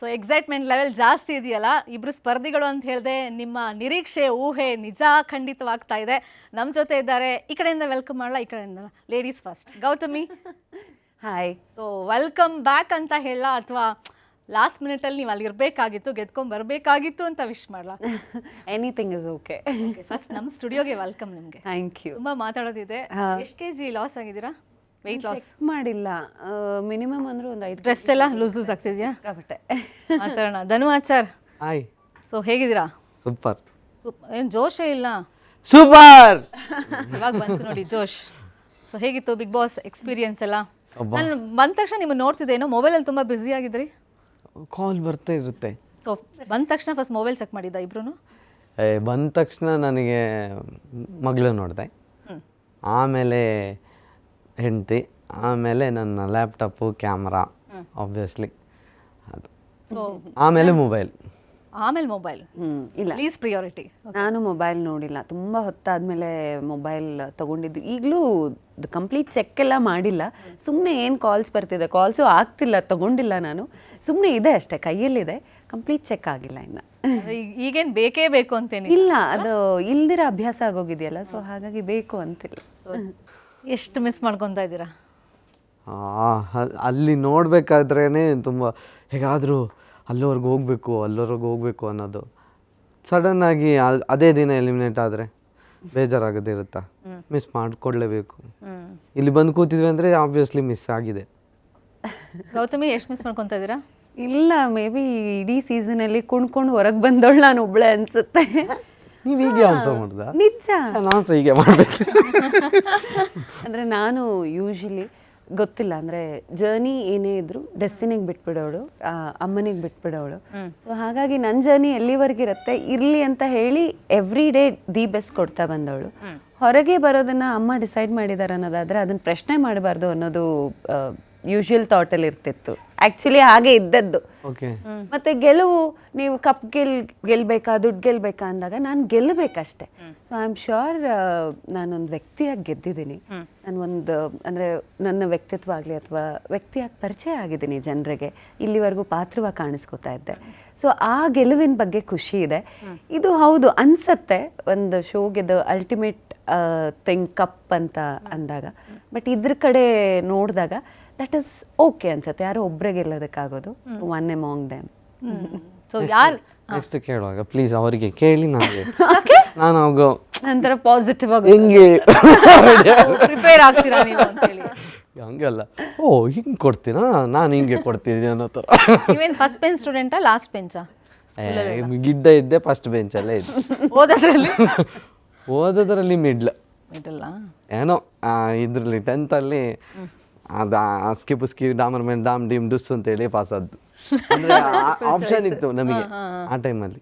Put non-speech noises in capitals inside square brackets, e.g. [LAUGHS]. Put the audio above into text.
So excitement level ಜಾಸ್ತಿ ಇದೆಯಲ್ಲ? ಇಬ್ರು ಸ್ಪರ್ಧಿಗಳು ಅಂತ ಹೇಳಿದೆ ನಿಮ್ಮ ನಿರೀಕ್ಷೆ ಊಹೆ ನಿಜ ಖಂಡಿತವಾಗ್ತಾ ಇದೆ. ನಮ್ಮ ಜೊತೆ ಇದ್ದಾರೆ. ಈ ಕಡೆಯಿಂದ ವೆಲ್ಕಮ್ ಮಾಡಲ್ಲ ಈ ಕಡೆಯಿಂದ ladies first Gautami. Hi so welcome back ಅಂತ ಹೇಳ ಅಥವಾ ಲಾಸ್ಟ್ ಮಿನಿಟಲ್ಲಿ ನೀವು ಅಲ್ಲಿ ಇರಬೇಕಾಗಿತ್ತು ಗೆದ್ಕೊಂಡು ಬರಬೇಕಾಗಿತ್ತು ಅಂತ ವಿಶ್ ಮಾಡಲ್ಲ ಎನಿಥಿಂಗ್ ಇಸ್ ಓಕೆ ಫಸ್ಟ್ ನಮ್ಮ ಸ್ಟುಡಿಯೋಗೆ ವೆಲ್ಕಮ್ ನಿಮಗೆ. ಥ್ಯಾಂಕ್ ಯು ತುಂಬ ಮಾತಾಡೋದಿದೆ. ಎಷ್ಟು ಕೆ ಜಿ ಲಾಸ್ ಆಗಿದ್ದೀರಾ? ವೆಯ್ಟ್ ಲಾಸ್ ಮಾಡಿಲ್ಲ. ಮಿನಿಮಮ್ ಅಂದ್ರೆ ಒಂದು ಐದು ಡ್ರೆಸ್ ಎಲ್ಲ ಲೂಸ್ ಲೂಸ್ ಆಗ್ತಿದ್ಯಾ? ಸಿಕ್ಕಾಪಟ್ಟೆ. ಮಾತಾಡೋಣ ಧನು ಆಚಾರ್. ಹಾಯ್ ಸೊ ಹೇಗಿದ್ದೀರಾ? ಸೂಪರ್ ಏನು ಜೋಶೇ ಇಲ್ಲ? ಸೂಪರ್ ಇವಾಗ ಬಂತು ನೋಡಿ ಜೋಶ್. ಸೊ ಹೇಗಿತ್ತು ಬಿಗ್ ಬಾಸ್ ಎಕ್ಸ್ಪೀರಿಯನ್ಸ್ ಎಲ್ಲ? ನಾನು ಬಂದ ತಕ್ಷಣ ನಿಮ್ಮ ನೋಡ್ತಿದ್ದೆ. ಏನೋ ಮೊಬೈಲಲ್ಲಿ ತುಂಬ ಬ್ಯುಸಿ ಆಗಿದ್ರಿ? ಕಾಲ್ ಬರ್ತಾ ಇರುತ್ತೆ. ಸೊ ಬಂದ ತಕ್ಷಣ ಫಸ್ಟ್ ಮೊಬೈಲ್ ಚೆಕ್ ಮಾಡಿದ್ದ ಇಬ್ರು ಏ, ಬಂದ ತಕ್ಷಣ ನನಗೆ ಮಗಳು ನೋಡಿದೆ. ಆಮೇಲೆ ಹೆಂಡತಿ ಆಮೇಲೆ ನನ್ನ ಲ್ಯಾಪ್ಟಾಪು ಕ್ಯಾಮ್ರಾ ಆಬ್ವಿಯಸ್ಲಿ ಅದು. ಸೊ ಆಮೇಲೆ ಮೊಬೈಲ್ ಆಮೇಲೆ ಮೊಬೈಲ್ ಹ್ಮ್ ಇಲ್ಲ. ಪ್ಲೀಸ್ ಪ್ರಿಯಾರಿಟಿ ನಾನು ಮೊಬೈಲ್ ನೋಡಿಲ್ಲ. ತುಂಬ ಹೊತ್ತಾದ್ಮೇಲೆ ಮೊಬೈಲ್ ತಗೊಂಡಿದ್ದು. ಈಗಲೂ ಕಂಪ್ಲೀಟ್ ಚೆಕ್ ಎಲ್ಲ ಮಾಡಿಲ್ಲ. ಸುಮ್ಮನೆ ಏನು ಕಾಲ್ಸ್ ಬರ್ತಿದೆ? ಕಾಲ್ಸು ಆಗ್ತಿಲ್ಲ ತಗೊಂಡಿಲ್ಲ ನಾನು. ಸುಮ್ಮನೆ ಇದೆ ಅಷ್ಟೇ ಕೈಯಲ್ಲಿದೆ. ಕಂಪ್ಲೀಟ್ ಚೆಕ್ ಆಗಿಲ್ಲ ಇನ್ನು. ಈಗೇನು ಬೇಕೇ ಬೇಕು ಅಂತೇನೆ. ಇಲ್ಲ ಅದು ಇಲ್ದಿರ ಅಭ್ಯಾಸ ಆಗೋಗಿದೆಯಲ್ಲ ಸೊ ಹಾಗಾಗಿ ಬೇಕು ಅಂತಿಲ್ಲ. ಎಷ್ಟು ಮಿಸ್ ಮಾಡ್ಕೊತಾ ಇದ್ದೀರಾ? ಅಲ್ಲಿ ನೋಡಬೇಕಾದ್ರೇ ತುಂಬ ಹೇಗಾದರೂ ಅಲ್ಲಿವರೆಗೂ ಹೋಗಬೇಕು ಅಲ್ಲಿವರೆಗೂ ಹೋಗಬೇಕು ಅನ್ನೋದು. ಸಡನ್ನಾಗಿ ಅದೇ ದಿನ ಎಲಿಮಿನೇಟ್ ಆದರೆ ಬೇಜಾರಾಗೋದಿರುತ್ತಾ? ಮಿಸ್ ಮಾಡಿಕೊಡ್ಲೇಬೇಕು. ಇಲ್ಲಿ ಬಂದು ಕೂತಿದ್ವಿ ಅಂದರೆ ಆಬ್ವಿಯಸ್ಲಿ ಮಿಸ್ ಆಗಿದೆ. ಗೌತಮಿ ಎಷ್ಟು ಮಿಸ್ ಮಾಡ್ಕೊತಾ ಇದ್ದೀರಾ? ಇಲ್ಲ ಮೇ ಬಿ ಇಡೀ ಸೀಸನಲ್ಲಿ ಕುಣ್ಕೊಂಡು ಹೊರಗೆ ಬಂದವಳು ನಾನು ಒಬ್ಬಳೆ ಅನ್ಸುತ್ತೆ. ನೀವು ಹೀಗೆ ಆನ್ಸರ್ ಮಾಡ್ದ? ನಿಜ. ನಾನು ಸಹ ಹೀಗೆ ಮಾಡಬೇಕು. [LAUGHS] ಅಂದರೆ ನಾನು ಯೂಶಲಿ ಗೊತ್ತಿಲ್ಲ ಅಂದರೆ ಜರ್ನಿ ಏನೇ ಇದ್ರು ಡೆಸ್ಟಿನಿಗೆ ಬಿಟ್ಬಿಡೋಳು ಅಮ್ಮನಿಗೆ ಬಿಟ್ಬಿಡೋಳು. ಸೊ ಹಾಗಾಗಿ ನನ್ನ ಜರ್ನಿ ಎಲ್ಲಿವರೆಗೆ ಇರುತ್ತೆ ಇರಲಿ ಅಂತ ಹೇಳಿ ಎವ್ರಿ ಡೇ ದಿ ಬೆಸ್ಟ್ ಕೊಡ್ತಾ ಬಂದವಳು. ಹೊರಗೆ ಬರೋದನ್ನ ಅಮ್ಮ ಡಿಸೈಡ್ ಮಾಡಿದಾರೆ ಅನ್ನೋದಾದ್ರೆ ಅದನ್ನು ಪ್ರಶ್ನೆ ಮಾಡಬಾರ್ದು ಅನ್ನೋದು ಯೂಶುವಲ್ ಅಲ್ಲಿ ಇರ್ತಿತ್ತು. ಆಕ್ಚುಲಿ ಹಾಗೆ ಇದ್ದದ್ದು. ಓಕೆ ಮತ್ತೆ ಗೆಲುವು ನೀವು ಕಪ್ ಗೆಲ್ ಗೆಲ್ಬೇಕಾ ದುಡ್ಡು ಗೆಲ್ಬೇಕಾ ಅಂದಾಗ ನಾನು ಗೆಲ್ಲಬೇಕಷ್ಟೆ. ಸೊ ಐ ಆಮ್ ಶ್ಯೂರ್ ನಾನೊಂದು ವ್ಯಕ್ತಿಯಾಗಿ ಗೆದ್ದಿದ್ದೀನಿ. ನಾನು ಒಂದು ಅಂದರೆ ನನ್ನ ವ್ಯಕ್ತಿತ್ವ ಆಗಲಿ ಅಥವಾ ವ್ಯಕ್ತಿಯಾಗಿ ಪರಿಚಯ ಆಗಿದ್ದೀನಿ ಜನರಿಗೆ ಇಲ್ಲಿವರೆಗೂ ಪಾತ್ರವಾಗಿ ಕಾಣಿಸ್ಕೊತಾ ಇದ್ದೆ. ಸೊ ಆ ಗೆಲುವಿನ ಬಗ್ಗೆ ಖುಷಿ ಇದೆ. ಇದು ಹೌದು ಅನ್ಸತ್ತೆ ಒಂದು ಶೋಗೆದು ಅಲ್ಟಿಮೇಟ್ ಥಿಂಗ್ ಕಪ್ ಅಂತ ಅಂದಾಗ. ಬಟ್ ಇದ್ರ ಕಡೆ ನೋಡಿದಾಗ ದಟ್ ಇಸ್ ಓಕೆ ಅನ್ಸುತ್ತೆ. ಯಾರೋ ಒಬ್ಬರೇ ಗೆಲ್ಲೋದಕ್ಕಾಗೋದು ಒನ್ ಎಮಾಂಗ್ ದೆಮ್ ಸೊ ಯಾರು ನೆಕ್ಸ್ಟ್ ಕೇಳುವಾಗ ಪ್ಲೀಸ್ ಅವರಿಗೆ ಕೇಳಿ ನನಗೆ. ನಾನು ಅವಾಗ ನಂತರ ಪಾಸಿಟಿವ್ ಆಗಿ ಹೆಂಗೆ ಪ್ರಿಪೇರ್ ಆಗ್ತೀರಾ ನೀವು ಅಂತೇಳಿ ಹಂಗಲ್ಲ. ಓ ಹಿಂಗೆ ಕೊಡ್ತೀನಾ ನಾನು ಹಿಂಗೆ ಕೊಡ್ತೀನಿ ಅನ್ನೋ ಥರ ನೀವೇನು ಫಸ್ಟ್ ಬೆಂಚ್ ಸ್ಟೂಡೆಂಟಾ ಲಾಸ್ಟ್ ಬೆಂಚಾ ಗಿಡ್ಡ ಇದ್ದೆ ಫಸ್ಟ್ ಬೆಂಚಲ್ಲೇ ಇದ್ದೆ. ಓದೋದ್ರಲ್ಲಿ? ಓದೋದ್ರಲ್ಲಿ ಮಿಡ್ಲ್ ಮಿಡ್ಲ್ ಏನೋ ಇದರಲ್ಲಿ ಇದ್ರಲ್ಲಿ ಟೆಂತಲ್ಲಿ ಅದು ಸ್ಕಿಪ್ ಸ್ಕಿ ಡಾಮರ್ ಮೇಲೆ ಡಾಮ್ ಡಿಮ್ ಡುಸ್ ಅಂತೇಳಿ ಪಾಸ್ ಆದ್ದು ಅಂದರೆ ಆಪ್ಷನ್ ಇತ್ತು ನಮಗೆ ಆ ಟೈಮಲ್ಲಿ